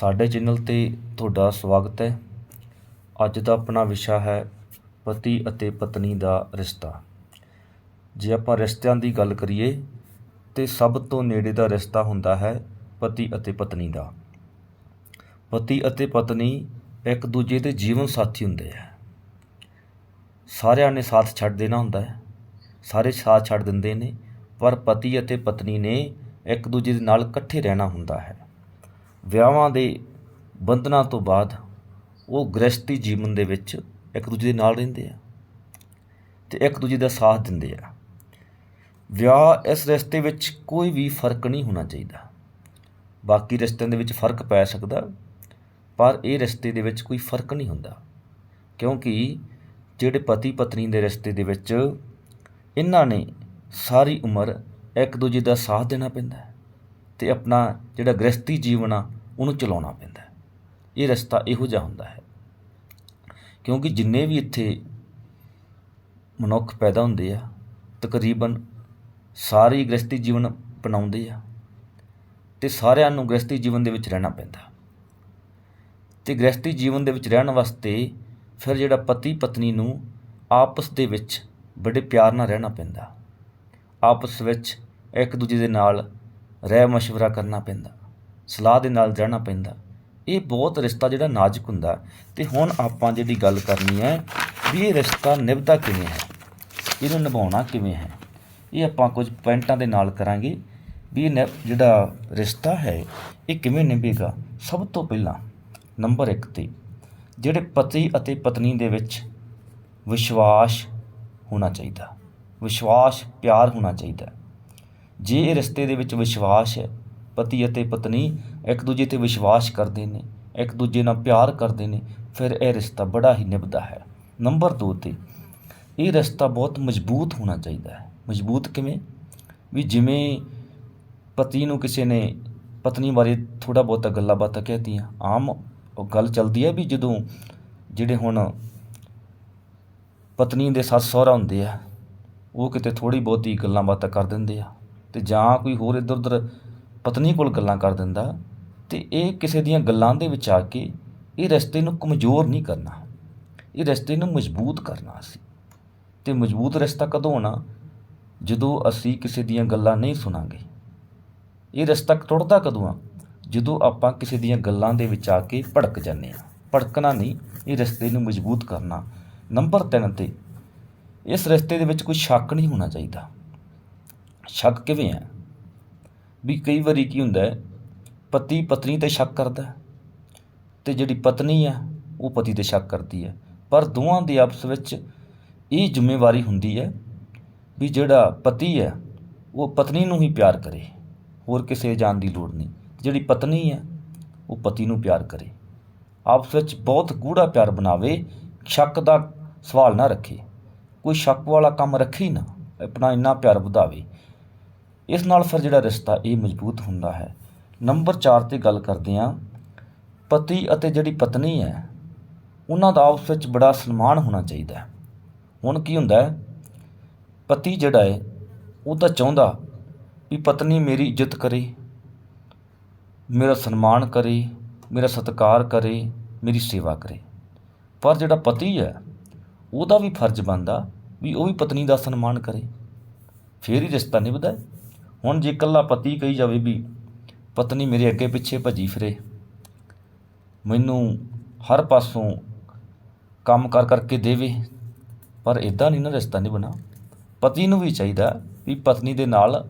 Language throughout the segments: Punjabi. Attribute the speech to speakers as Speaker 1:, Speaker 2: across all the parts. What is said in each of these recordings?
Speaker 1: ਸਾਡੇ ਚੈਨਲ ਤੇ ਤੁਹਾਡਾ ਸਵਾਗਤ ਹੈ। ਅੱਜ ਦਾ ਆਪਣਾ ਵਿਸ਼ਾ ਹੈ ਪਤੀ ਅਤੇ ਪਤਨੀ ਦਾ ਰਿਸ਼ਤਾ। ਜੇ ਆਪਾਂ ਰਿਸ਼ਤਿਆਂ ਦੀ ਗੱਲ ਕਰੀਏ, ਤੇ ਸਭ ਤੋਂ ਨੇੜੇ ਦਾ ਰਿਸ਼ਤਾ ਹੁੰਦਾ ਹੈ ਪਤੀ ਅਤੇ ਪਤਨੀ ਦਾ। ਪਤੀ ਅਤੇ ਪਤਨੀ ਇੱਕ ਦੂਜੇ ਦੇ ਜੀਵਨ ਸਾਥੀ ਹੁੰਦੇ ਆ। ਸਾਰਿਆਂ ਨੇ ਸਾਥ ਛੱਡ ਦੇਣਾ ਹੁੰਦਾ ਹੈ। ਸਾਰੇ ਸਾਥ ਛੱਡ ਦਿੰਦੇ ਨੇ, ਪਰ ਪਤੀ ਅਤੇ ਪਤਨੀ ਨੇ ਇੱਕ ਦੂਜੇ ਦੇ ਨਾਲ ਇਕੱਠੇ ਰਹਿਣਾ ਹੁੰਦਾ ਹੈ। ਵਿਆਹਾਂ ਦੇ ਬੰਧਨਾਂ ਤੋਂ ਬਾਅਦ ਉਹ ਗ੍ਰਸਤੀ ਜੀਵਨ ਦੇ ਵਿੱਚ ਇੱਕ ਦੂਜੇ ਦੇ ਨਾਲ ਰਹਿੰਦੇ ਆ ਤੇ ਇੱਕ ਦੂਜੇ ਦਾ ਸਾਥ ਦਿੰਦੇ ਆ। ਵਿਆਹ ਇਸ ਰਿਸ਼ਤੇ ਵਿੱਚ ਕੋਈ ਵੀ ਫ਼ਰਕ ਨਹੀਂ ਹੋਣਾ ਚਾਹੀਦਾ। ਬਾਕੀ ਰਿਸ਼ਤਿਆਂ ਦੇ ਵਿੱਚ ਫ਼ਰਕ ਪੈ ਸਕਦਾ, ਪਰ ਇਹ ਰਿਸ਼ਤੇ ਦੇ ਵਿੱਚ ਕੋਈ ਫ਼ਰਕ ਨਹੀਂ ਹੁੰਦਾ। ਕਿਉਂਕਿ ਜਿਹੜੇ ਪਤੀ ਪਤਨੀ ਦੇ ਰਿਸ਼ਤੇ ਦੇ ਵਿੱਚ ਇਹਨਾਂ ਨੇ ਸਾਰੀ ਉਮਰ ਇੱਕ ਦੂਜੇ ਦਾ ਸਾਥ ਦੇਣਾ ਪੈਂਦਾ। ਤੇ ਆਪਣਾ ਜਿਹੜਾ ਗ੍ਰਸਤੀ ਜੀਵਨ ਆ, ਉਹਨੂੰ ਚਲਾਉਣਾ ਪੈਂਦਾ ਇਹ ਰਸਤਾ ਇਹੋ ਜਿਹਾ ਹੁੰਦਾ ਹੈ। ਕਿਉਂਕਿ ਜਿੰਨੇ ਵੀ ਇੱਥੇ ਮਨੁੱਖ ਪੈਦਾ ਹੁੰਦੇ ਆ, ਤਕਰੀਬਨ ਸਾਰੇ ਹੀ ਗ੍ਰਸਤੀ ਜੀਵਨ ਅਪਣਾਉਂਦੇ ਆ ਤੇ ਸਾਰਿਆਂ ਨੂੰ ਗ੍ਰਸਤੀ ਜੀਵਨ ਦੇ ਵਿੱਚ ਰਹਿਣਾ ਪੈਂਦਾ। ਤੇ ਗ੍ਰਸਤੀ ਜੀਵਨ ਦੇ ਵਿੱਚ ਰਹਿਣ ਵਾਸਤੇ ਫਿਰ ਜਿਹੜਾ ਪਤੀ ਪਤਨੀ ਨੂੰ ਆਪਸ ਦੇ ਵਿੱਚ ਬੜੇ ਪਿਆਰ ਨਾਲ ਰਹਿਣਾ ਪੈਂਦਾ। ਆਪਸ ਵਿੱਚ ਇੱਕ ਦੂਜੇ ਦੇ ਨਾਲ ਰਹਿ ਮਸ਼ਵਰਾ ਕਰਨਾ ਪੈਂਦਾ, ਸਲਾਹ ਦੇ ਨਾਲ ਰਹਿਣਾ ਪੈਂਦਾ। ਇਹ ਬਹੁਤ ਰਿਸ਼ਤਾ ਜਿਹੜਾ ਨਾਜ਼ੁਕ ਹੁੰਦਾ ਤੇ ਹੁਣ ਆਪਾਂ ਜਿਹੜੀ ਗੱਲ ਕਰਨੀ ਹੈ ਵੀ ਇਹ ਰਿਸ਼ਤਾ ਨਿਭਦਾ ਕਿਵੇਂ ਹੈ, ਇਹਨੂੰ ਨਿਭਾਉਣਾ ਕਿਵੇਂ ਹੈ, ਇਹ ਆਪਾਂ ਕੁਝ ਪੁਆਇੰਟਾਂ ਦੇ ਨਾਲ ਕਰਾਂਗੇ ਵੀ ਇਹ ਨਿਭ- ਜਿਹੜਾ ਰਿਸ਼ਤਾ ਹੈ, ਇਹ ਕਿਵੇਂ ਨਿਭੇਗਾ। ਸਭ ਤੋਂ ਪਹਿਲਾਂ ਨੰਬਰ 1 ਤੇ ਜਿਹੜੇ ਪਤੀ ਅਤੇ ਪਤਨੀ ਦੇ ਵਿੱਚ ਵਿਸ਼ਵਾਸ ਹੋਣਾ ਚਾਹੀਦਾ, ਵਿਸ਼ਵਾਸ, ਪਿਆਰ ਹੋਣਾ ਚਾਹੀਦਾ। ਜੇ ਇਹ ਰਿਸ਼ਤੇ ਦੇ ਵਿੱਚ ਵਿਸ਼ਵਾਸ ਹੈ, ਪਤੀ ਅਤੇ ਪਤਨੀ ਇੱਕ ਦੂਜੇ ਤੇ ਵਿਸ਼ਵਾਸ ਕਰਦੇ ਨੇ, ਇੱਕ ਦੂਜੇ ਨਾਲ ਪਿਆਰ ਕਰਦੇ ਨੇ, ਫਿਰ ਇਹ ਰਿਸ਼ਤਾ ਬੜਾ ਹੀ ਨਿਭਦਾ ਹੈ। ਨੰਬਰ 2 ਤੇ, ਇਹ ਰਿਸ਼ਤਾ ਬਹੁਤ ਮਜ਼ਬੂਤ ਹੋਣਾ ਚਾਹੀਦਾ ਹੈ। ਮਜ਼ਬੂਤ ਕਿਵੇਂ? ਵੀ ਜਿਵੇਂ ਪਤੀ ਨੂੰ ਕਿਸੇ ਨੇ, ਪਤਨੀ ਬਾਰੇ ਥੋੜਾ ਬਹੁਤਾ ਗੱਲਾਂ ਬਾਤਾਂ ਕਹਿਤੀਆਂ, ਆਮ ਉਹ ਗੱਲ ਚੱਲਦੀ ਹੈ ਵੀ ਜਦੋਂ ਜਿਹੜੇ ਹੁਣ ਪਤਨੀ ਦੇ ਸੱਸ ਸਹੁਰਾ ਹੁੰਦੇ ਆ, ਉਹ ਕਿਤੇ ਥੋੜੀ ਬਹੁਤੀ ਗੱਲਾਂ ਬਾਤਾਂ ਕਰ ਦਿੰਦੇ ਆ ਤੇ ਜਾਂ ਕੋਈ ਹੋਰ ਇੱਧਰ ਉੱਧਰ ਪਤਨੀ ਕੋਲ ਗੱਲਾਂ ਕਰ ਦਿੰਦਾ ਤੇ ਇਹ ਕਿਸੇ ਦੀਆਂ ਗੱਲਾਂ ਦੇ ਵਿੱਚ ਆ ਕੇ ਇਹ ਰਸਤੇ ਨੂੰ ਕਮਜ਼ੋਰ ਨਹੀਂ ਕਰਨਾ। ਇਹ ਰਸਤੇ ਨੂੰ ਮਜ਼ਬੂਤ ਕਰਨਾ ਸੀ। ਤੇ ਮਜ਼ਬੂਤ ਰਸਤਾ ਕਦੋਂ ਹੋਣਾ? ਜਦੋਂ ਅਸੀਂ ਕਿਸੇ ਦੀਆਂ ਗੱਲਾਂ ਨਹੀਂ ਸੁਣਾਂਗੇ। ਇਹ ਰਸਤਾ ਟੁੱਟਦਾ ਕਦੋਂ ਆ? ਜਦੋਂ ਆਪਾਂ ਕਿਸੇ ਦੀਆਂ ਗੱਲਾਂ ਦੇ ਵਿੱਚ ਆ ਕੇ ਭੜਕ ਜਾਂਦੇ ਆ ਭੜਕਣਾ ਨਹੀਂ, ਇਹ ਰਸਤੇ ਨੂੰ ਮਜ਼ਬੂਤ ਕਰਨਾ। ਨੰਬਰ 3 ਤੇ ਇਸ ਰਸਤੇ ਦੇ ਵਿੱਚ ਕੋਈ ਸ਼ੱਕ ਨਹੀਂ ਹੋਣਾ ਚਾਹੀਦਾ। ਸ਼ੱਕ ਕਿਵੇਂ ਹੈ ਵੀ ਕਈ ਵਾਰੀ ਕੀ ਹੁੰਦਾ ਹੈ, ਪਤੀ ਪਤਨੀ ਤੇ ਸ਼ੱਕ ਕਰਦਾ ਹੈ ਤੇ ਜਿਹੜੀ ਪਤਨੀ ਹੈ ਉਹ ਪਤੀ ਤੇ ਸ਼ੱਕ ਕਰਦੀ ਹੈ। ਪਰ ਦੋਵਾਂ ਦੀ ਆਪਸ ਵਿੱਚ ਇਹ ਜ਼ਿੰਮੇਵਾਰੀ ਹੁੰਦੀ ਹੈ ਵੀ ਜਿਹੜਾ ਪਤੀ ਹੈ, ਉਹ ਪਤਨੀ ਨੂੰ ਹੀ ਪਿਆਰ ਕਰੇ। ਹੋਰ ਕਿਸੇ ਜਾਣ ਦੀ ਲੋੜ ਨਹੀਂ। ਜਿਹੜੀ ਪਤਨੀ ਹੈ, ਉਹ ਪਤੀ ਨੂੰ ਪਿਆਰ ਕਰੇ। ਆਪਸ ਵਿੱਚ ਬਹੁਤ ਗੂੜਾ ਪਿਆਰ ਬਣਾਵੇ, ਸ਼ੱਕ ਦਾ ਸਵਾਲ ਨਾ ਰੱਖੇ। ਕੋਈ ਸ਼ੱਕ ਵਾਲਾ ਕੰਮ ਰੱਖੇ ਨਾ, ਆਪਣਾ ਇੰਨਾ ਪਿਆਰ ਵਧਾਵੇ। ਇਸ ਨਾਲ ਫਿਰ ਜਿਹੜਾ ਰਿਸ਼ਤਾ ਇਹ ਮਜ਼ਬੂਤ ਹੁੰਦਾ ਹੈ। ਨੰਬਰ 4 ਤੇ ਗੱਲ ਕਰਦੇ ਹਾਂ। ਪਤੀ ਅਤੇ ਜਿਹੜੀ ਪਤਨੀ ਹੈ, ਉਹਨਾਂ ਦਾ ਆਪਸ ਵਿੱਚ ਬੜਾ ਸਨਮਾਨ ਹੋਣਾ ਚਾਹੀਦਾ ਹੁਣ ਕੀ ਹੁੰਦਾ ਹੈ? ਪਤੀ ਜਿਹੜਾ ਹੈ, ਉਹ ਤਾਂ ਚਾਹੁੰਦਾ ਵੀ ਪਤਨੀ ਮੇਰੀ ਇੱਜ਼ਤ ਕਰੇ, ਮੇਰਾ ਸਨਮਾਨ ਕਰੇ, ਮੇਰਾ ਸਤਿਕਾਰ ਕਰੇ, ਮੇਰੀ ਸੇਵਾ ਕਰੇ। ਪਰ ਜਿਹੜਾ ਪਤੀ ਹੈ, ਉਹਦਾ ਵੀ ਫਰਜ਼ ਬਣਦਾ ਵੀ ਉਹ ਵੀ ਪਤਨੀ ਦਾ ਸਨਮਾਨ ਕਰੇ। ਫੇਰ ਹੀ ਰਿਸ਼ਤਾ ਨਿਭਦਾ ਹੈ। ਹੁਣ ਜੇ ਇਕੱਲਾ ਪਤੀ ਕਹੀ ਜਾਵੇ ਵੀ ਪਤਨੀ ਮੇਰੇ ਅੱਗੇ ਪਿੱਛੇ ਭੱਜੀ ਫਿਰੇ, ਮੈਨੂੰ ਹਰ ਪਾਸੋਂ ਕੰਮ ਕਰ ਕਰਕੇ ਦੇਵੇ, ਪਰ ਇਦਾਂ ਨਹੀਂ ਨਾ ਰਿਸ਼ਤਾ ਨਹੀਂ ਬਣਾ ਪਤੀ ਨੂੰ ਵੀ ਚਾਹੀਦਾ ਵੀ ਪਤਨੀ ਦੇ ਨਾਲ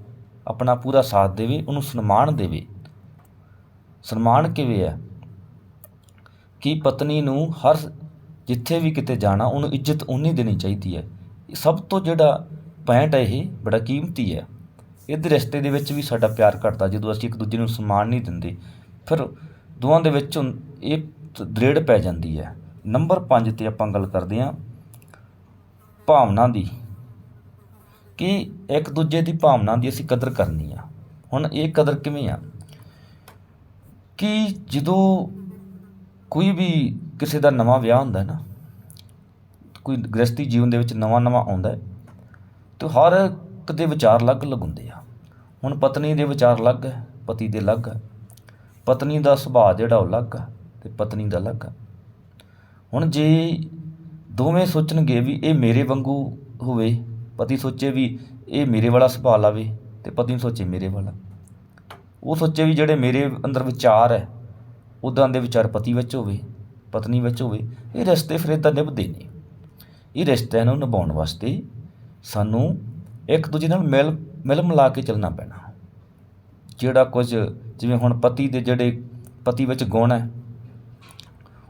Speaker 1: ਆਪਣਾ ਪੂਰਾ ਸਾਥ ਦੇਵੇ, ਉਹਨੂੰ ਸਨਮਾਨ ਦੇਵੇ। ਸਨਮਾਨ ਕਿਵੇਂ ਹੈ? ਕਿ ਪਤਨੀ ਨੂੰ ਹਰ ਜਿੱਥੇ ਵੀ ਕਿਤੇ ਜਾਣਾ, ਉਹਨੂੰ ਇੱਜ਼ਤ ਉਨੀ ਦੇਣੀ ਚਾਹੀਦੀ ਹੈ। ਸਭ ਤੋਂ ਜਿਹੜਾ ਪੁਆਇੰਟ ਹੈ ਇਹ ਬੜਾ ਕੀਮਤੀ ਹੈ। ਇਹਦੇ ਰਿਸ਼ਤੇ ਦੇ ਵਿੱਚ ਵੀ ਸਾਡਾ ਪਿਆਰ ਘਟਦਾ, ਜਦੋਂ ਅਸੀਂ ਇੱਕ ਦੂਜੇ ਨੂੰ ਸਨਮਾਨ ਨਹੀਂ ਦਿੰਦੇ, ਫਿਰ ਦੋਵਾਂ ਦੇ ਵਿੱਚ ਇਹ ਦ੍ਰਿੜ ਪੈ ਜਾਂਦੀ ਹੈ। ਨੰਬਰ 5 ਤੇ ਆਪਾਂ ਗੱਲ ਕਰਦੇ ਹਾਂ ਭਾਵਨਾ ਦੀ, ਕਿ ਇੱਕ ਦੂਜੇ ਦੀ ਭਾਵਨਾ ਦੀ ਅਸੀਂ ਕਦਰ ਕਰਨੀ ਆ। ਹੁਣ ਇਹ ਕਦਰ ਕਿਵੇਂ ਆ? ਕਿ ਜਦੋਂ ਕੋਈ ਵੀ ਕਿਸੇ ਦਾ ਨਵਾਂ ਵਿਆਹ ਹੁੰਦਾ ਹੈ ਨਾ, ਕੋਈ ਗ੍ਰਸਤੀ ਜੀਵਨ ਦੇ ਵਿੱਚ ਨਵਾਂ ਨਵਾਂ ਆਉਂਦਾ ਹੈ, ਤੇ ਹਰ ਇੱਕ ਦੇ ਵਿਚਾਰ ਅਲੱਗ ਅਲੱਗ ਹੁੰਦੇ ਆ। ਹੁਣ ਪਤਨੀ ਦੇ ਵਿਚਾਰ ਅਲੱਗ ਹੈ ਪਤੀ ਦੇ ਅਲੱਗ। ਹੈ ਪਤਨੀ ਦਾ ਸੁਭਾਅ ਜਿਹੜਾ ਉਹ ਅਲੱਗ ਆ ਤੇ ਪਤਨੀ ਦਾ ਅਲੱਗ ਆ। ਹੁਣ ਜੇ ਦੋਵੇਂ ਸੋਚਣਗੇ ਵੀ ਇਹ ਮੇਰੇ ਵਾਂਗੂ ਹੋਵੇ, ਪਤੀ ਸੋਚੇ ਵੀ ਇਹ ਮੇਰੇ ਵਾਲਾ ਸੁਭਾਅ ਲਾਵੇ ਤੇ ਪਤਨੀ ਸੋਚੇ ਮੇਰੇ ਵਾਲਾ। ਉਹ ਸੋਚੇ ਵੀ ਜਿਹੜੇ ਮੇਰੇ ਅੰਦਰ ਵਿਚਾਰ ਹੈ ਉਦਾਂ ਦੇ ਵਿਚਾਰ ਪਤੀ ਵਿੱਚ ਹੋਵੇ, ਪਤਨੀ ਵਿੱਚ ਹੋਵੇ, ਇਹ ਰਿਸ਼ਤੇ ਫਿਰ ਏਦਾਂ ਨਿਭਦੇ ਨਹੀਂ ਇਹ ਰਿਸ਼ਤਿਆਂ ਨੂੰ ਨਿਭਾਉਣ ਵਾਸਤੇ ਸਾਨੂੰ ਇੱਕ ਦੂਜੇ ਨਾਲ ਮਿਲ ਮਿਲ ਮਿਲਾ ਕੇ ਚੱਲਣਾ ਪੈਣਾ। ਜਿਹੜਾ ਕੁਝ ਜਿਵੇਂ ਹੁਣ ਪਤੀ ਦੇ ਜਿਹੜੇ ਪਤੀ ਵਿੱਚ ਗੁਣ ਹੈ,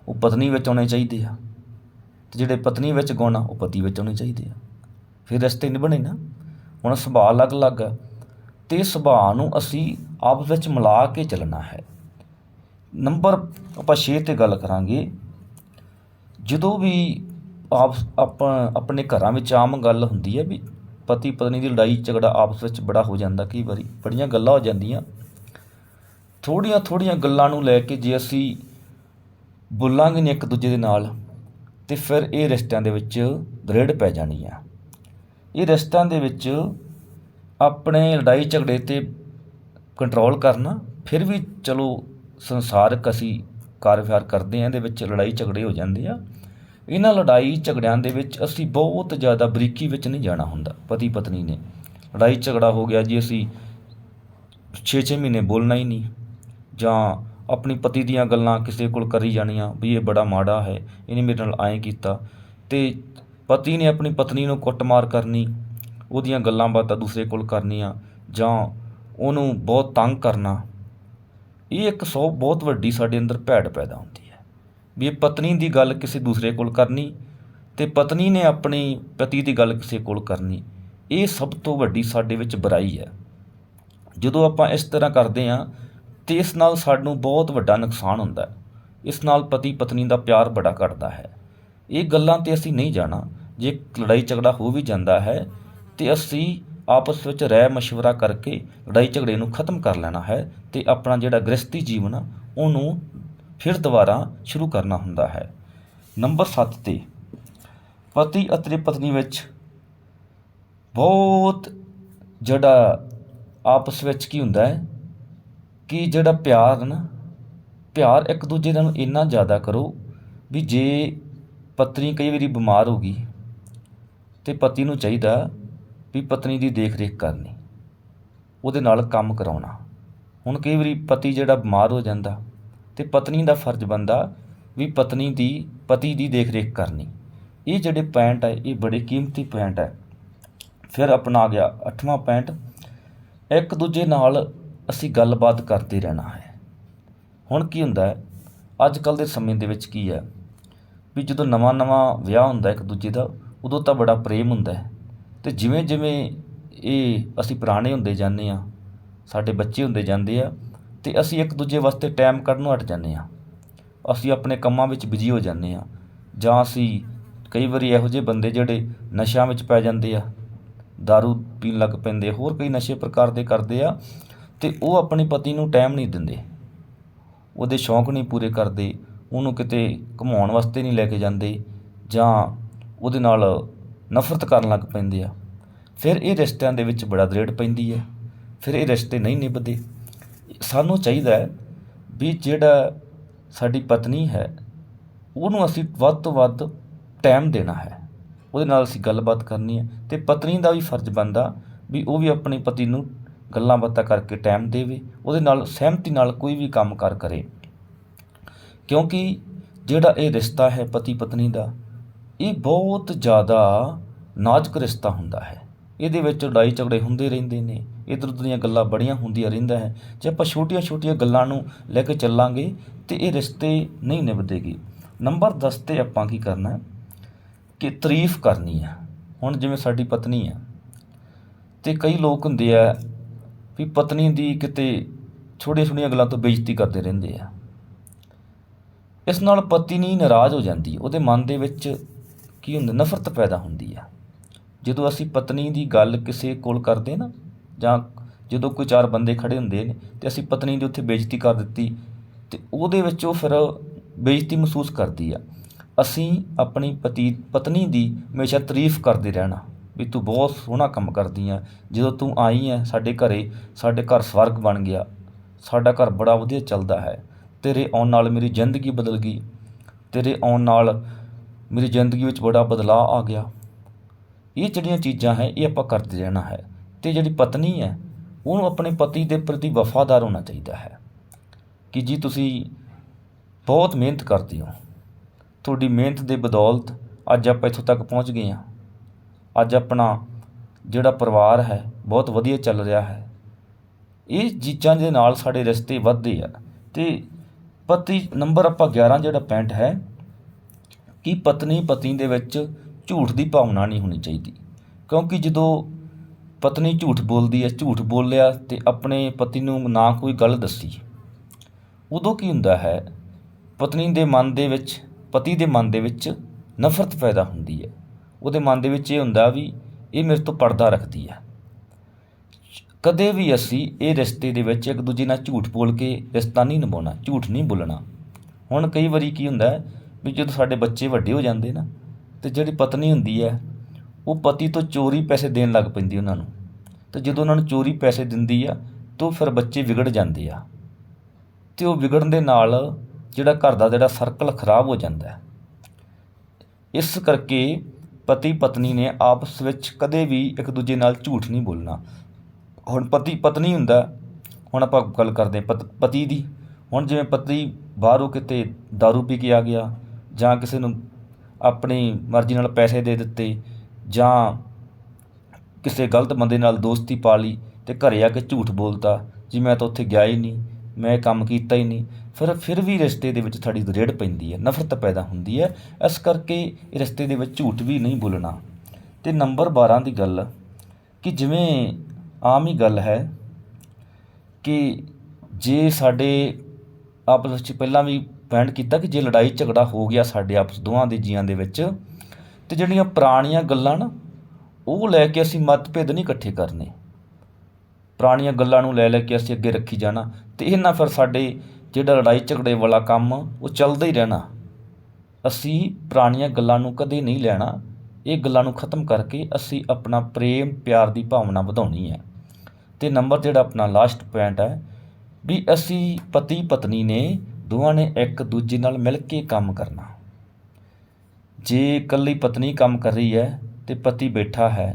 Speaker 1: ਉਹ ਪਤਨੀ ਵਿੱਚ ਆਉਣੇ ਚਾਹੀਦੇ ਆ ਤੇ ਜਿਹੜੇ ਪਤਨੀ ਵਿੱਚ ਗੁਣ ਆ, ਉਹ ਪਤੀ ਵਿੱਚ ਆਉਣੇ ਚਾਹੀਦੇ ਆ। ਫਿਰ ਰਿਸ਼ਤੇ ਨਿਭਣੇ ਨਾ। ਹੁਣ ਸੁਭਾਅ ਅਲੱਗ-ਅਲੱਗ ਆ ਤੇ ਸੁਭਾਅ ਨੂੰ ਅਸੀਂ ਆਪਸ ਵਿੱਚ ਮਿਲਾ ਕੇ ਚੱਲਣਾ ਹੈ। ਨੰਬਰ ਆਪਾਂ 6 ਤੇ ਗੱਲ ਕਰਾਂਗੇ। ਜਦੋਂ ਵੀ ਆਪ ਆਪਣੇ ਘਰਾਂ ਵਿੱਚ ਆਮ ਗੱਲ ਹੁੰਦੀ ਹੈ ਵੀ ਪਤੀ ਪਤਨੀ ਦੀ ਲੜਾਈ ਝਗੜਾ ਆਪਸ ਵਿੱਚ ਬੜਾ ਹੋ ਜਾਂਦਾ ਕਈ ਵਾਰੀ, ਬੜੀਆਂ ਗੱਲਾਂ ਹੋ ਜਾਂਦੀਆਂ। ਥੋੜੀਆਂ ਥੋੜੀਆਂ ਗੱਲਾਂ ਨੂੰ ਲੈ ਕੇ ਜੇ ਅਸੀਂ ਬੋਲਾਂਗੇ ਨਹੀਂ ਇੱਕ ਦੂਜੇ ਦੇ ਨਾਲ, ਤੇ ਫਿਰ ਇਹ ਰਿਸ਼ਤਿਆਂ ਦੇ ਵਿੱਚ ਦ੍ਰਿੜ ਪੈ ਜਾਣੀ ਆ। ਇਹ ਰਿਸ਼ਤਿਆਂ ਦੇ ਵਿੱਚ ਆਪਣੇ ਲੜਾਈ ਝਗੜੇ ਤੇ ਕੰਟਰੋਲ ਕਰਨਾ, ਫਿਰ ਵੀ ਚਲੋ ਸੰਸਾਰਕ ਅਸੀਂ ਕਾਰਵਿਹਾਰ ਕਰਦੇ ਆ, ਇਹਦੇ ਵਿੱਚ ਲੜਾਈ ਝਗੜੇ ਹੋ ਜਾਂਦੇ ਆ। ਇਹਨਾਂ ਲੜਾਈ ਝਗੜਿਆਂ ਦੇ ਵਿੱਚ ਅਸੀਂ ਬਹੁਤ ਜ਼ਿਆਦਾ ਬਰੀਕੀ ਵਿੱਚ ਨਹੀਂ ਜਾਣਾ ਹੁੰਦਾ, ਪਤੀ ਪਤਨੀ ਨੇ। ਲੜਾਈ ਝਗੜਾ ਹੋ ਗਿਆ ਜੀ, ਅਸੀਂ 6-6 ਮਹੀਨੇ ਬੋਲਣਾ ਹੀ ਨਹੀਂ। ਜਾਂ ਆਪਣੀ ਪਤੀ ਦੀਆਂ ਗੱਲਾਂ ਕਿਸੇ ਕੋਲ ਕਰੀ ਜਾਣੀਆਂ, ਵੀ ਇਹ ਬੜਾ ਮਾੜਾ ਹੈ, ਇਹਨੇ ਮੇਰੇ ਨਾਲ ਐਂ ਕੀਤਾ। ਤੇ ਪਤੀ ਨੇ ਆਪਣੀ ਪਤਨੀ ਨੂੰ ਕੁੱਟਮਾਰ ਕਰਨੀ, ਉਹਦੀਆਂ ਗੱਲਾਂ ਬਾਤਾਂ ਦੂਸਰੇ ਕੋਲ ਕਰਨੀਆਂ, ਜਾਂ ਉਹਨੂੰ ਬਹੁਤ ਤੰਗ ਕਰਨਾ। ਇਹ ਇੱਕ ਸੌ ਬਹੁਤ ਵੱਡੀ ਸਾਡੇ ਅੰਦਰ ਭੈੜ ਪੈਦਾ ਹੁੰਦੀ ਹੈ। ਵੀ ਇਹ ਪਤਨੀ ਦੀ ਗੱਲ ਕਿਸੇ ਦੂਸਰੇ ਕੋਲ ਕਰਨੀ ਤੇ ਪਤਨੀ ਨੇ ਆਪਣੀ ਪਤੀ ਦੀ ਗੱਲ ਕਿਸੇ ਕੋਲ ਕਰਨੀ, ਇਹ ਸਭ ਤੋਂ ਵੱਡੀ ਸਾਡੇ ਵਿੱਚ ਬੁਰਾਈ ਹੈ। ਜਦੋਂ ਆਪਾਂ ਇਸ ਤਰ੍ਹਾਂ ਕਰਦੇ ਹਾਂ, ਤੇ ਇਸ ਨਾਲ ਸਾਨੂੰ ਬਹੁਤ ਵੱਡਾ ਨੁਕਸਾਨ ਹੁੰਦਾ ਹੈ। ਇਸ ਨਾਲ ਪਤੀ ਪਤਨੀ ਦਾ ਪਿਆਰ ਬੜਾ ਘਟਦਾ ਹੈ। ਇਹ ਗੱਲਾਂ ਤੇ ਅਸੀਂ ਨਹੀਂ ਜਾਣਾ। ਜੇ ਲੜਾਈ ਝਗੜਾ ਹੋ ਵੀ ਜਾਂਦਾ ਹੈ, ਤੇ ਅਸੀਂ ਆਪਸ ਵਿੱਚ ਰਹਿ ਮਸ਼ਵਰਾ ਕਰਕੇ ਲੜਾਈ ਝਗੜੇ ਨੂੰ ਖਤਮ ਕਰ ਲੈਣਾ ਹੈ ਤੇ ਆਪਣਾ ਜਿਹੜਾ ਗ੍ਰਸਤੀ ਜੀਵਨ ਆ, ਉਹਨੂੰ ਫਿਰ ਦੁਬਾਰਾ ਸ਼ੁਰੂ ਕਰਨਾ ਹੁੰਦਾ ਹੈ। ਨੰਬਰ 7 ਤੇ ਪਤੀ ਅਤੇ ਪਤਨੀ ਵਿੱਚ ਬਹੁਤ ਜਿਹੜਾ ਆਪਸ ਵਿੱਚ ਕੀ ਹੁੰਦਾ ਹੈ ਕਿ ਜਿਹੜਾ ਪਿਆਰ ਨਾ, ਪਿਆਰ ਇੱਕ ਦੂਜੇ ਨਾਲ ਇੰਨਾ ਜ਼ਿਆਦਾ ਕਰੋ ਵੀ ਜੇ ਪਤਨੀ ਕਈ ਵਾਰੀ ਬਿਮਾਰ ਹੋ ਗਈ ਤੇ ਪਤੀ ਨੂੰ ਚਾਹੀਦਾ ਵੀ ਪਤਨੀ ਦੀ ਦੇਖ ਰੇਖ ਕਰਨੀ, ਉਹਦੇ ਨਾਲ ਕੰਮ ਕਰਾਉਣਾ। ਹੁਣ ਕਈ ਵਾਰੀ ਪਤੀ ਜਿਹੜਾ ਬਿਮਾਰ ਹੋ ਜਾਂਦਾ ਤੇ ਪਤਨੀ ਦਾ ਫਰਜ਼ ਬੰਦਾ ਵੀ ਪਤਨੀ ਦੀ, ਪਤੀ ਦੀ ਦੇਖ ਰੇਖ ਕਰਨੀ। ਇਹ ਜਿਹੜੇ ਪੁਆਇੰਟ ਹੈ ਇਹ ਬੜੇ ਕੀਮਤੀ ਪੁਆਇੰਟ ਹੈ ਫਿਰ ਆਪਣਾ ਗਿਆ ਅੱਠਵਾਂ ਪੁਆਇੰਟ ਇੱਕ ਦੂਜੇ ਨਾਲ ਅਸੀਂ ਗੱਲਬਾਤ ਕਰਦੇ ਰਹਿਣਾ ਹੈ। ਹੁਣ ਕੀ ਹੁੰਦਾ ਹੈ ਅੱਜ ਕੱਲ ਦੇ ਸਮੇਂ ਦੇ ਵਿੱਚ ਕੀ ਹੈ, ਵੀ ਜਦੋਂ ਨਵਾਂ ਨਵਾਂ ਵਿਆਹ ਹੁੰਦਾ ਇੱਕ ਦੂਜੇ ਦਾ, ਉਦੋਂ ਤਾਂ ਬੜਾ ਪ੍ਰੇਮ ਹੁੰਦਾ ਹੈ। ਤੇ ਜਿਵੇਂ ਜਿਵੇਂ ਇਹ ਅਸੀਂ ਪੁਰਾਣੇ ਹੁੰਦੇ ਜਾਂਦੇ ਆ ਸਾਡੇ ਬੱਚੇ ਹੁੰਦੇ ਜਾਂਦੇ ਆ ਅਤੇ ਅਸੀਂ ਇੱਕ ਦੂਜੇ ਵਾਸਤੇ ਟਾਈਮ ਕੱਢਣ ਨੂੰ ਹਟ ਜਾਂਦੇ ਹਾਂ। ਅਸੀਂ ਆਪਣੇ ਕੰਮਾਂ ਵਿੱਚ ਬਿਜ਼ੀ ਹੋ ਜਾਂਦੇ ਹਾਂ ਜਾਂ ਅਸੀਂ ਕਈ ਵਾਰੀ ਇਹੋ ਜਿਹੇ ਬੰਦੇ ਜਿਹੜੇ ਨਸ਼ਿਆਂ ਵਿੱਚ ਪੈ ਜਾਂਦੇ ਆ ਦਾਰੂ ਪੀਣ ਲੱਗ ਪੈਂਦੇ, ਹੋਰ ਕਈ ਨਸ਼ੇ ਪ੍ਰਕਾਰ ਦੇ ਕਰਦੇ ਆ ਅਤੇ ਉਹ ਆਪਣੇ ਪਤੀ ਨੂੰ ਟਾਈਮ ਨਹੀਂ ਦਿੰਦੇ। ਉਹਦੇ ਸ਼ੌਂਕ ਨਹੀਂ ਪੂਰੇ ਕਰਦੇ, ਉਹਨੂੰ ਕਿਤੇ ਘੁਮਾਉਣ ਵਾਸਤੇ ਨਹੀਂ ਲੈ ਕੇ ਜਾਂਦੇ ਜਾਂ ਉਹਦੇ ਨਾਲ ਨਫ਼ਰਤ ਕਰਨ ਲੱਗ ਪੈਂਦੇ ਆ। ਫਿਰ ਇਹ ਰਿਸ਼ਤਿਆਂ ਦੇ ਵਿੱਚ ਬੜਾ ਦ੍ਰਿੜ ਪੈਂਦੀ ਹੈ। ਫਿਰ ਇਹ ਰਿਸ਼ਤੇ ਨਹੀਂ ਨਿਭਦੇ। ਸਾਨੂੰ ਚਾਹੀਦਾ ਹੈ ਵੀ ਜਿਹੜਾ ਸਾਡੀ ਪਤਨੀ ਹੈ, ਉਹਨੂੰ ਅਸੀਂ ਵੱਧ ਤੋਂ ਵੱਧ ਟਾਈਮ ਦੇਣਾ ਹੈ। ਉਹਦੇ ਨਾਲ ਅਸੀਂ ਗੱਲਬਾਤ ਕਰਨੀ ਹੈ ਤੇ ਪਤਨੀ ਦਾ ਵੀ ਫਰਜ਼ ਬਣਦਾ ਵੀ ਉਹ ਵੀ ਆਪਣੇ ਪਤੀ ਨੂੰ ਗੱਲਾਂ ਬਾਤਾਂ ਕਰਕੇ ਟਾਈਮ ਦੇਵੇ, ਉਹਦੇ ਨਾਲ ਸਹਿਮਤੀ ਨਾਲ ਕੋਈ ਵੀ ਕੰਮ ਕਾਰ ਕਰੇ। ਕਿਉਂਕਿ ਜਿਹੜਾ ਇਹ ਰਿਸ਼ਤਾ ਹੈ ਪਤੀ ਪਤਨੀ ਦਾ, ਇਹ ਬਹੁਤ ਜ਼ਿਆਦਾ ਨਾਜ਼ੁਕ ਰਿਸ਼ਤਾ ਹੁੰਦਾ ਹੈ। ਇਹਦੇ ਵਿੱਚ ਲੜਾਈ ਝਗੜੇ ਹੁੰਦੇ ਰਹਿੰਦੇ ਨੇ, ਇੱਧਰ ਉੱਧਰ ਦੀਆਂ ਗੱਲਾਂ ਬੜੀਆਂ ਹੁੰਦੀਆਂ ਰਹਿੰਦਾ ਹੈ। ਜੇ ਆਪਾਂ ਛੋਟੀਆਂ ਛੋਟੀਆਂ ਗੱਲਾਂ ਨੂੰ ਲੈ ਕੇ ਚੱਲਾਂਗੇ ਤੇ ਇਹ ਰਿਸ਼ਤੇ ਨਹੀਂ ਨਿਭਦੇਗੇ। ਨੰਬਰ 10 ਤੇ ਆਪਾਂ ਕੀ ਕਰਨਾ ਕਿ ਤਾਰੀਫ ਕਰਨੀ ਹੈ। ਹੁਣ ਜਿਵੇਂ ਸਾਡੀ ਪਤਨੀ ਹੈ, ਤੇ ਕਈ ਲੋਕ ਹੁੰਦੇ ਆ ਵੀ ਪਤਨੀ ਦੀ ਕਿਤੇ ਛੋਟੀਆਂ ਛੋਟੀਆਂ ਗੱਲਾਂ ਤੋਂ ਬੇਇੱਜ਼ਤੀ ਕਰਦੇ ਰਹਿੰਦੇ ਆ। ਇਸ ਨਾਲ ਪਤਨੀ ਨਾਰਾਜ਼ ਹੋ ਜਾਂਦੀ, ਉਹਦੇ ਮਨ ਦੇ ਵਿੱਚ ਕੀ ਹੁੰਦਾ, ਨਫ਼ਰਤ ਪੈਦਾ ਹੁੰਦੀ ਆ। ਜਦੋਂ ਅਸੀਂ ਪਤਨੀ ਦੀ ਗੱਲ ਕਿਸੇ ਕੋਲ ਕਰਦੇ ਨਾ, ਜਾਂ ਜਦੋਂ ਕੋਈ ਚਾਰ ਬੰਦੇ ਖੜੇ ਹੁੰਦੇ ਨੇ, ਤੇ ਅਸੀਂ ਪਤਨੀ ਦੀ ਉੱਥੇ ਬੇਇੱਜ਼ਤੀ ਕਰ ਦਿੱਤੀ, ਤੇ ਉਹਦੇ ਵਿੱਚ ਉਹ ਫਿਰ ਬੇਇੱਜ਼ਤੀ ਮਹਿਸੂਸ ਕਰਦੀ ਆ। ਅਸੀਂ ਆਪਣੀ ਪਤੀ, ਪਤਨੀ ਦੀ ਹਮੇਸ਼ਾ ਤਾਰੀਫ ਕਰਦੇ ਰਹਿਣਾ, ਵੀ ਤੂੰ ਬਹੁਤ ਸੋਹਣਾ ਕੰਮ ਕਰਦੀ ਆ, ਜਦੋਂ ਤੂੰ ਆਈ ਹੈ ਸਾਡੇ ਘਰੇ, ਸਾਡੇ ਘਰ ਸਵਰਗ ਬਣ ਗਿਆ, ਸਾਡਾ ਘਰ ਬੜਾ ਵਧੀਆ ਚੱਲਦਾ ਹੈ, ਤੇਰੇ ਆਉਣ ਨਾਲ ਮੇਰੀ ਜ਼ਿੰਦਗੀ ਬਦਲ ਗਈ, ਤੇਰੇ ਆਉਣ ਨਾਲ ਮੇਰੀ ਜ਼ਿੰਦਗੀ ਵਿੱਚ ਬੜਾ ਬਦਲਾਅ ਆ ਗਿਆ। ਇਹ ਜਿਹੜੀਆਂ ਚੀਜ਼ਾਂ ਹੈ, ਇਹ ਆਪਾਂ ਕਰਦੇ ਰਹਿਣਾ ਹੈ ਤੇ ਜਿਹੜੀ ਪਤਨੀ ਹੈ, ਉਹਨੂੰ ਆਪਣੇ ਪਤੀ ਦੇ ਪ੍ਰਤੀ ਵਫਾਦਾਰ ਹੋਣਾ ਚਾਹੀਦਾ ਹੈ ਕਿ ਜੀ ਤੁਸੀਂ ਬਹੁਤ ਮਿਹਨਤ ਕਰਦੇ ਹੋ। ਤੁਹਾਡੀ ਮਿਹਨਤ ਦੇ ਬਦੌਲਤ ਅੱਜ ਆਪਾਂ ਇੱਥੋਂ ਤੱਕ ਪਹੁੰਚ ਗਏ ਹਾਂ। ਅੱਜ ਆਪਣਾ ਜਿਹੜਾ ਪਰਿਵਾਰ ਹੈ, ਬਹੁਤ ਵਧੀਆ ਚੱਲ ਰਿਹਾ ਹੈ। ਇਹ ਚੀਜ਼ਾਂ ਦੇ ਨਾਲ ਸਾਡੇ ਰਿਸ਼ਤੇ ਵੱਧਦੇ ਆ ਤੇ ਪਤੀ ਨੰਬਰ ਆਪਾਂ 11 ਜਿਹੜਾ ਪੈਂਟ ਹੈ, ਕਿ ਪਤਨੀ ਪਤੀ ਦੇ ਵਿੱਚ ਝੂਠ ਦੀ ਭਾਵਨਾ ਨਹੀਂ ਹੋਣੀ ਚਾਹੀਦੀ। ਕਿਉਂਕਿ ਜਦੋਂ ਪਤਨੀ ਝੂਠ ਬੋਲਦੀ ਹੈ, ਝੂਠ ਬੋਲਿਆ ਤੇ ਆਪਣੇ ਪਤੀ ਨੂੰ ਨਾ ਕੋਈ ਗੱਲ ਦੱਸੀ, ਉਦੋਂ ਕੀ ਹੁੰਦਾ ਹੈ? ਪਤਨੀ ਦੇ ਮਨ ਦੇ ਵਿੱਚ, ਪਤੀ ਦੇ ਮਨ ਦੇ ਵਿੱਚ ਨਫ਼ਰਤ ਪੈਦਾ ਹੁੰਦੀ ਹੈ। ਉਹਦੇ ਮਨ ਦੇ ਵਿੱਚ ਇਹ ਹੁੰਦਾ ਵੀ ਇਹ ਮੇਰੇ ਤੋਂ ਪਰਦਾ ਰੱਖਦੀ ਹੈ। ਕਦੇ ਵੀ ਅਸੀਂ ਇਹ ਰਿਸ਼ਤੇ ਦੇ ਵਿੱਚ ਇੱਕ ਦੂਜੇ ਨਾਲ ਝੂਠ ਬੋਲ ਕੇ ਰਿਸ਼ਤਾ ਨਹੀਂ ਨਿਭਾਉਣਾ, ਝੂਠ ਨਹੀਂ ਬੋਲਣਾ। ਹੁਣ ਕਈ ਵਾਰੀ ਕੀ ਹੁੰਦਾ ਵੀ ਜਦੋਂ ਸਾਡੇ ਬੱਚੇ ਵੱਡੇ ਹੋ ਜਾਂਦੇ ਨਾ ਅਤੇ ਜਿਹੜੀ ਪਤਨੀ ਹੁੰਦੀ ਹੈ, ਉਹ ਪਤੀ ਤੋਂ ਚੋਰੀ ਪੈਸੇ ਦੇਣ ਲੱਗ ਪੈਂਦੀ ਉਹਨਾਂ ਨੂੰ। ਅਤੇ ਜਦੋਂ ਉਹਨਾਂ ਨੂੰ ਚੋਰੀ ਪੈਸੇ ਦਿੰਦੀ ਆ, ਤਾਂ ਫਿਰ ਬੱਚੇ ਵਿਗੜ ਜਾਂਦੇ ਆ। ਅਤੇ ਉਹ ਵਿਗੜਨ ਦੇ ਨਾਲ ਜਿਹੜਾ ਘਰ ਦਾ ਜਿਹੜਾ ਸਰਕਲ ਖਰਾਬ ਹੋ ਜਾਂਦਾ ਇਸ ਕਰਕੇ ਪਤੀ ਪਤਨੀ ਨੇ ਆਪਸ ਵਿੱਚ ਕਦੇ ਵੀ ਇੱਕ ਦੂਜੇ ਨਾਲ ਝੂਠ ਨਹੀਂ ਬੋਲਣਾ। ਹੁਣ ਪਤੀ ਪਤਨੀ ਹੁੰਦਾ, ਹੁਣ ਆਪਾਂ ਗੱਲ ਕਰਦੇ ਪਤ, ਪਤੀ ਦੀ। ਹੁਣ ਜਿਵੇਂ ਪਤੀ ਬਾਹਰੋਂ ਕਿਤੇ दारू ਪੀ ਕੇ ਆ ਗਿਆ ਜਾਂ ਕਿਸੇ ਨੂੰ ਆਪਣੀ ਮਰਜ਼ੀ ਨਾਲ ਪੈਸੇ ਦੇ ਦਿੱਤੇ ਜਾਂ ਕਿਸੇ ਗਲਤ ਬੰਦੇ ਨਾਲ ਦੋਸਤੀ ਪਾ ਲਈ ਅਤੇ ਘਰ ਆ ਕੇ ਝੂਠ ਬੋਲਤਾ ਜੀ ਮੈਂ ਤਾਂ ਉੱਥੇ ਗਿਆ ਹੀ ਨਹੀਂ, ਮੈਂ ਇਹ ਕੰਮ ਕੀਤਾ ਹੀ ਨਹੀਂ। ਫਿਰ ਫਿਰ ਵੀ ਰਿਸ਼ਤੇ ਦੇ ਵਿੱਚ ਸਾਡੀ ਰੇੜ ਪੈਂਦੀ ਹੈ, ਨਫ਼ਰਤ ਪੈਦਾ ਹੁੰਦੀ ਹੈ। ਇਸ ਕਰਕੇ ਰਿਸ਼ਤੇ ਦੇ ਵਿੱਚ ਝੂਠ ਵੀ ਨਹੀਂ ਬੋਲਣਾ। ਤੇ ਨੰਬਰ 12 ਦੀ ਗੱਲ ਕਿ ਜਿਵੇਂ ਆਮ ਹੀ ਗੱਲ ਹੈ ਕਿ ਜੇ ਸਾਡੇ ਆਪਸ ਵਿੱਚ ਪਹਿਲਾਂ ਵੀ ਪੁਆਇੰਟ ਕੀਤਾ ਕਿ ਜੇ ਲੜਾਈ ਝਗੜਾ ਹੋ ਗਿਆ ਸਾਡੇ ਆਪਸ ਦੋਵਾਂ ਦੇ ਜੀਆਂ ਦੇ ਵਿੱਚ, ਤੇ ਜਿਹੜੀਆਂ ਪੁਰਾਣੀਆਂ ਗੱਲਾਂ ਨਾ, ਉਹ ਲੈ ਕੇ ਅਸੀਂ ਮਤਭੇਦ ਨਹੀਂ ਇਕੱਠੇ ਕਰਨੇ। ਪੁਰਾਣੀਆਂ ਗੱਲਾਂ ਨੂੰ ਲੈ ਲੈ ਕੇ ਅਸੀਂ ਅੱਗੇ ਰੱਖੀ ਜਾਣਾ, ਤੇ ਨਾ ਫਿਰ ਸਾਡੇ ਜਿਹੜਾ ਲੜਾਈ ਝਗੜੇ ਵਾਲਾ ਕੰਮ, ਉਹ ਚੱਲਦਾ ਹੀ ਰਹਿਣਾ। ਅਸੀਂ ਪੁਰਾਣੀਆਂ ਗੱਲਾਂ ਨੂੰ ਕਦੇ ਨਹੀਂ ਲੈਣਾ, ਇਹ ਗੱਲਾਂ ਨੂੰ ਖਤਮ ਕਰਕੇ ਅਸੀਂ ਆਪਣਾ ਪ੍ਰੇਮ, ਪਿਆਰ ਦੀ ਭਾਵਨਾ ਵਧਾਉਣੀ ਹੈ। ਤੇ ਨੰਬਰ ਜਿਹੜਾ ਆਪਣਾ ਲਾਸਟ ਪੁਆਇੰਟ ਹੈ, ਵੀ ਅਸੀਂ ਪਤੀ ਪਤਨੀ ਨੇ ਦੋਵਾਂ ਨੇ ਇੱਕ ਦੂਜੇ ਨਾਲ ਮਿਲ ਕੇ ਕੰਮ ਕਰਨਾ। ਜੇ ਇਕੱਲੀ ਪਤਨੀ ਕੰਮ ਕਰ ਰਹੀ ਹੈ ਤੇ ਪਤੀ ਬੈਠਾ ਹੈ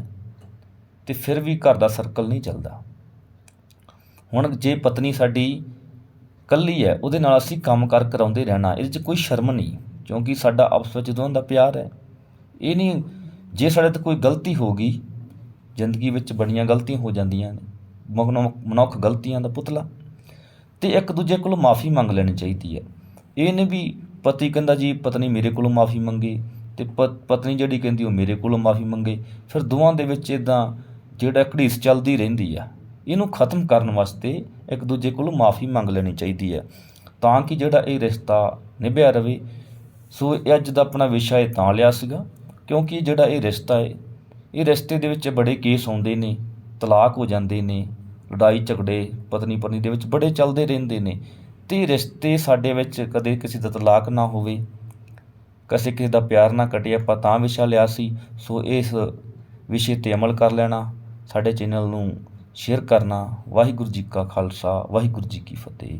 Speaker 1: ਤੇ ਫਿਰ ਵੀ ਘਰ ਦਾ ਸਰਕਲ ਨਹੀਂ ਚੱਲਦਾ। ਹੁਣ ਜੇ ਪਤਨੀ ਸਾਡੀ ਇਕੱਲੀ ਹੈ, ਉਹਦੇ ਨਾਲ ਅਸੀਂ ਕੰਮ ਕਰ ਕਰਾਉਂਦੇ ਰਹਿਣਾ, ਇਹਦੇ 'ਚ ਕੋਈ ਸ਼ਰਮ ਨਹੀਂ, ਕਿਉਂਕਿ ਸਾਡਾ ਆਪਸ ਵਿੱਚ ਦੋਵਾਂ ਦਾ ਪਿਆਰ ਹੈ। ਇਹ ਨਹੀਂ, ਜੇ ਸਾਡੇ ਤੋਂ ਕੋਈ ਗਲਤੀ ਹੋ ਗਈ, ਜ਼ਿੰਦਗੀ ਵਿੱਚ ਬੜੀਆਂ ਗਲਤੀਆਂ ਹੋ ਜਾਂਦੀਆਂ ਨੇ ਮਨੁੱਖ ਗਲਤੀਆਂ ਦਾ ਪੁਤਲਾ। ਤੇ ਇੱਕ ਦੂਜੇ ਕੋਲੋਂ ਮਾਫੀ ਮੰਗ ਲੈਣੀ ਚਾਹੀਦੀ ਹੈ। ਇਹ ਨਹੀਂ ਵੀ ਪਤੀ ਕਹਿੰਦਾ ਜੀ, ਪਤਨੀ ਮੇਰੇ ਕੋਲੋਂ ਮਾਫੀ ਮੰਗੇ ਤੇ ਪਤਨੀ ਜਿਹੜੀ ਕਹਿੰਦੀ ਉਹ ਮੇਰੇ ਕੋਲੋਂ ਮਾਫੀ ਮੰਗੇ। ਫਿਰ ਦੋਵਾਂ ਦੇ ਵਿੱਚ ਇਦਾਂ ਜਿਹੜਾ ਘੜੀਸ ਚੱਲਦੀ ਰਹਿੰਦੀ ਆ। ਇਹਨੂੰ ਖਤਮ ਕਰਨ ਵਾਸਤੇ ਇੱਕ ਦੂਜੇ ਕੋਲੋਂ ਮਾਫੀ ਮੰਗ ਲੈਣੀ ਚਾਹੀਦੀ ਹੈ। ਤਾਂ ਕਿ ਜਿਹੜਾ ਇਹ ਰਿਸ਼ਤਾ ਨਿਭਿਆ ਰਵੇ। ਸੋ ਇਹ ਅੱਜ ਦਾ ਆਪਣਾ ਵਿਸ਼ਾ ਇਹ ਤਾਂ ਲਿਆ ਸੀਗਾ। ਕਿਉਂਕਿ ਜਿਹੜਾ ਇਹ ਰਿਸ਼ਤਾ ਹੈ, ਇਹ ਰਿਸ਼ਤੇ ਦੇ ਵਿੱਚ ਬੜੇ ਕੇਸ ਆਉਂਦੇ ਨੇ, ਤਲਾਕ ਹੋ ਜਾਂਦੇ ਨੇ ਲੜਾਈ ਝਗੜੇ ਪਤਨੀ ਪਤਨੀ ਦੇ ਵਿੱਚ ਬੜੇ ਚੱਲਦੇ ਰਹਿੰਦੇ ਨੇ ਤੇ ਰਿਸ਼ਤੇ ਸਾਡੇ ਵਿੱਚ ਕਦੇ ਕਿਸੇ ਦਾ ਤਲਾਕ ਨਾ ਹੋਵੇ ਕਿਸੇ ਕਿਸੇ ਦਾ ਪਿਆਰ ਨਾ ਕਟੇ, ਆਪਾਂ ਤਾਂ ਵਿਸ਼ਾ ਲਿਆ ਸੀ, ਸੋ ਇਸ ਵਿਸ਼ੇ ਤੇ ਅਮਲ ਕਰ ਲੈਣਾ, ਸਾਡੇ ਚੈਨਲ ਨੂੰ ਸ਼ੇਅਰ ਕਰਨਾ। ਵਾਹਿਗੁਰੂ ਜੀ ਕਾ ਖਾਲਸਾ, ਵਾਹਿਗੁਰੂ ਜੀ ਕੀ ਫਤਿਹ।